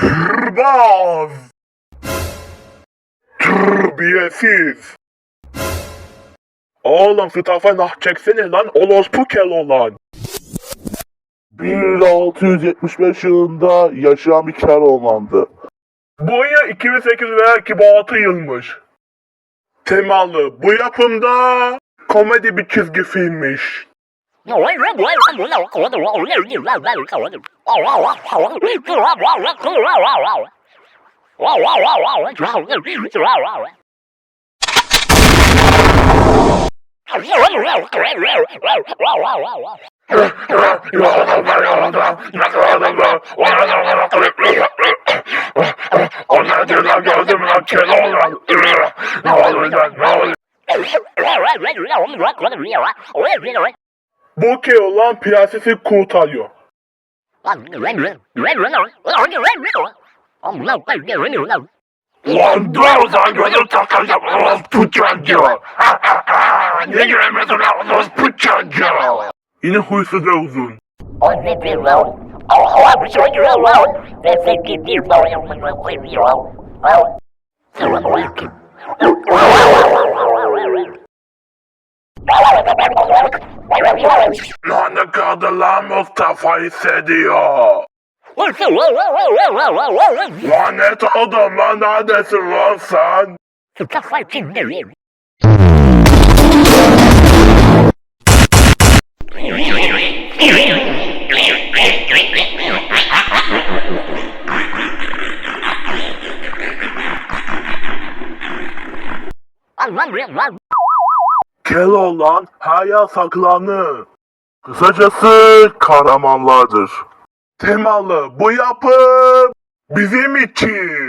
Kürbaz! Terbiyesiz! Oğlum şu tarafa nah çeksene lan orospu kel olan. 1675 yılında yaşayan bir Keloğlan'dı. Boyu 2008 veya 2006 yılmış. Temalı bu yapımda komedi bir çizgi filmmiş. Onlardan gördüm lan Keloğlan. Ne olur lan ne olur. Bu Keloğlan prensesi kurtarıyor. Lan dur o zaman gözüm takacağım orospu çocuğu. Ne göremezsin lan orospu çocuğu. Yine huysuz uzun. Lan ne kadar lan Mustafa hissediyor. Lanet oldum lan neredesin lan sen? Keloğlan her yer saklanır. Kısacası kahramanlardır. Temalı bu yapım bizim için.